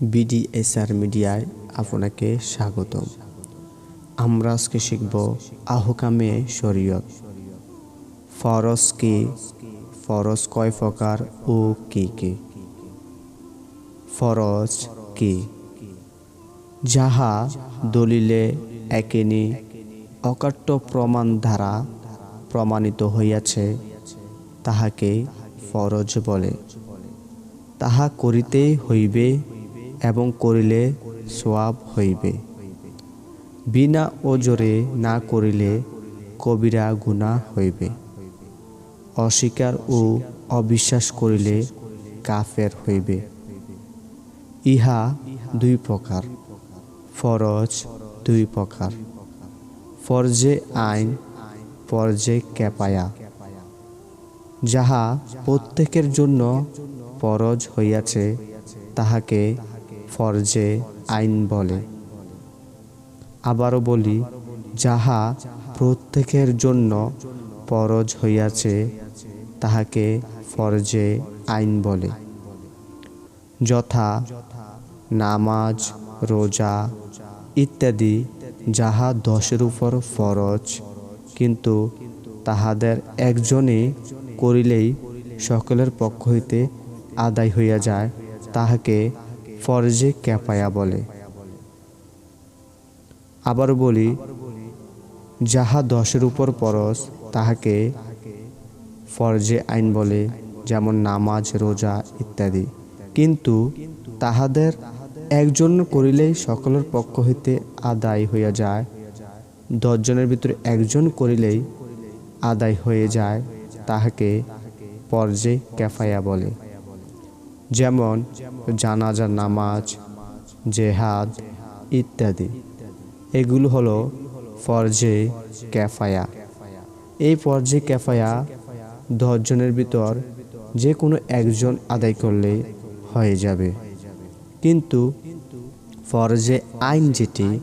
বিডিএসআর মিডিয়ায় আপনাকে স্বাগত আমরা আজকে শিখব আহকামে শরীয়ত। ফরজ কি? ফরজ কয় প্রকার ও কি কি? ফরজ কি? যাহা দলিলে একেনি অকাট্য প্রমাণ দ্বারা প্রমাণিত হইয়াছে, তাহাকে ফরজ বলে। তাহা করিতেই হইবে এবং করিলে সোয়াব হইবে। বিনা ওজরে না করিলে কবিরা গুণা হইবে। অস্বীকার ও অবিশ্বাস করিলে কাফের হইবে। ইহা দুই প্রকার, ফরজ দুই প্রকার, ফরজে আইন, ফরজে ক্যাপায়া যাহা প্রত্যেকের জন্য ফরজ হইয়াছে, তাহাকে ফরজে আইন বলে। আবারও বলি, যাহা প্রত্যেকের জন্য ফরজ হইয়াছে, তাহাকে ফরজে আইন বলে। যথা নামাজ, রোজা ইত্যাদি যাহা দশের উপর ফরজ, কিন্তু তাহাদের একজনে করিলেই সকলের পক্ষ হইতে আদায় হইয়া যায়, তাহাকে ফরজে ক্যাপায়া বলে। আবার বলি, যাহা দশের উপর পরস তাহাকে ফরজে আইন বলে, যেমন নামাজ, রোজা ইত্যাদি। কিন্তু তাহাদের একজন করিলেই সকলের পক্ষ হইতে আদায় হইয়া যায়। দশজনের ভিতরে একজন করিলেই আদায় হয়ে যায়, তাহাকে পর্যে ক্যাফায়া বলে। যেমন জানাজার নামাজ, জেহাদ ইত্যাদি। এগুলো হলো ফরজে ক্যাফায়া এই ফরজে ক্যাফায়া দশজনের ভিতর যে কোনো একজন আদায় করলে হয়ে যাবে। কিন্তু ফরজে আইন যেটি,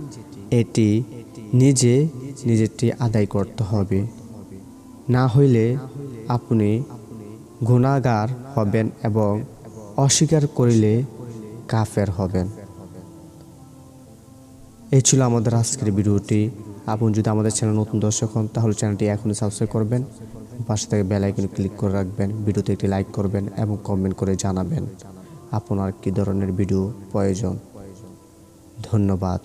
এটি নিজে নিজেরটি আদায় করতে হবে। না হইলে আপনি গুণাগার হবেন এবং অস্বীকার করিলে কাফের হবেন। এই ছিল আমাদের আজকের ভিডিওটি। আপনি যদি আমাদের চ্যানেল নতুন দর্শক হন, তাহলে চ্যানেলটি এখনই সাবস্ক্রাইব করবেন। পাশে থেকে বেলাইকন ক্লিক করে রাখবেন। ভিডিওতে একটি লাইক করবেন এবং কমেন্ট করে জানাবেন। আপনার কী ধরনের ভিডিও প্রয়োজন? ধন্যবাদ।